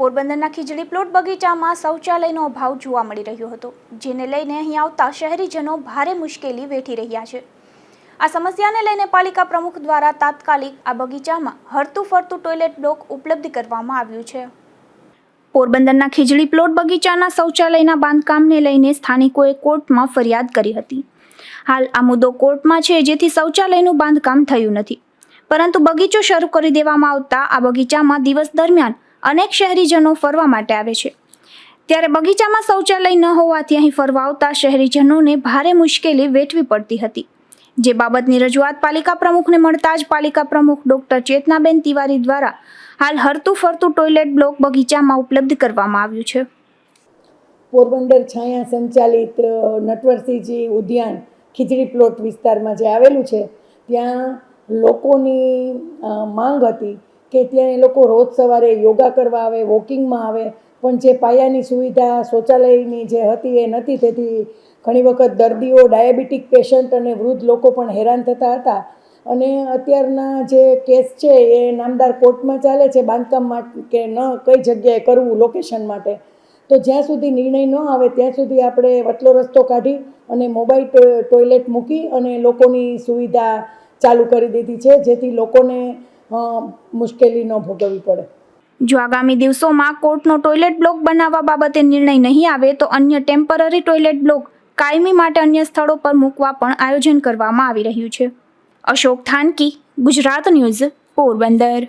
પોરબંદરના ખીજડી પ્લોટ બગીચામાં શૌચાલયનો અભાવ જોવા મળી રહ્યો હતો, જેને લઈને અહીં આવતા શહેરીજનો ભારે મુશ્કેલી વેઠી રહ્યા છે. આ સમસ્યાને લઈને પાલિકા પ્રમુખ દ્વારા તાત્કાલિક આ બગીચામાં હરતું ફરતું ટોયલેટ બ્લોક ઉપલબ્ધ કરવામાં આવ્યું છે. પોરબંદરના ખીજડી પ્લોટ બગીચાના શૌચાલયના બાંધકામને લઈને સ્થાનિકોએ કોર્ટમાં ફરિયાદ કરી હતી. હાલ આ મુદ્દો કોર્ટમાં છે, જેથી શૌચાલયનું બાંધકામ થયું નથી. પરંતુ બગીચો શરૂ કરી દેવામાં આવતા આ બગીચામાં દિવસ દરમિયાન અનેક શહેરીજનો ફરવા માટે આવે છે. ત્યારે બગીચામાં શૌચાલય ન હોવાથી અહીં ફરવા આવતા શહેરીજનોને ભારે મુશ્કેલી વેઠવી પડતી હતી. જે બાબતની રજૂઆત પાલિકા પ્રમુખને મળતા જ પાલિકા પ્રમુખ ડોક્ટર ચેતનાબેન તિવારી દ્વારા હાલ હરતું ફરતું ટોયલેટ બ્લોક બગીચામાં ઉપલબ્ધ કરવામાં આવ્યું છે. પોરબંદર છાયા સંચાલિત નટવરસિંહજી ઉદ્યાન ખીચડી પ્લોટ વિસ્તારમાં જે આવેલું છે, ત્યાં લોકોની માંગ હતી કે ત્યાં એ લોકો રોજ સવારે યોગા કરવા આવે, વોકિંગમાં આવે, પણ જે પાયાની સુવિધા, શૌચાલયની જે હતી એ નથી. તેથી ઘણી વખત દર્દીઓ, ડાયાબિટીક પેશન્ટ અને વૃદ્ધ લોકો પણ હેરાન થતા હતા. અને અત્યારના જે કેસ છે એ નામદાર કોર્ટમાં ચાલે છે, બાંધકામ માટે, કે ન કઈ જગ્યાએ કરવું, લોકેશન માટે. તો જ્યાં સુધી નિર્ણય ન આવે, ત્યાં સુધી આપણે વટલો રસ્તો કાઢી અને મોબાઈલ ટોયલેટ મૂકી અને લોકોની સુવિધા ચાલુ કરી દીધી છે. જેથી લોકોને મુશ્કેલી ન ભોગવવી પડે. જો આગામી દિવસોમાં કોર્ટનો ટોયલેટ બ્લોક બનાવવા બાબતે નિર્ણય નહીં આવે, તો અન્ય ટેમ્પરરી ટોયલેટ બ્લોક કાયમી માટે અન્ય સ્થળો પર મૂકવા પણ આયોજન કરવામાં આવી રહ્યું છે. અશોક થાનકી, ગુજરાત ન્યૂઝ, પોરબંદર.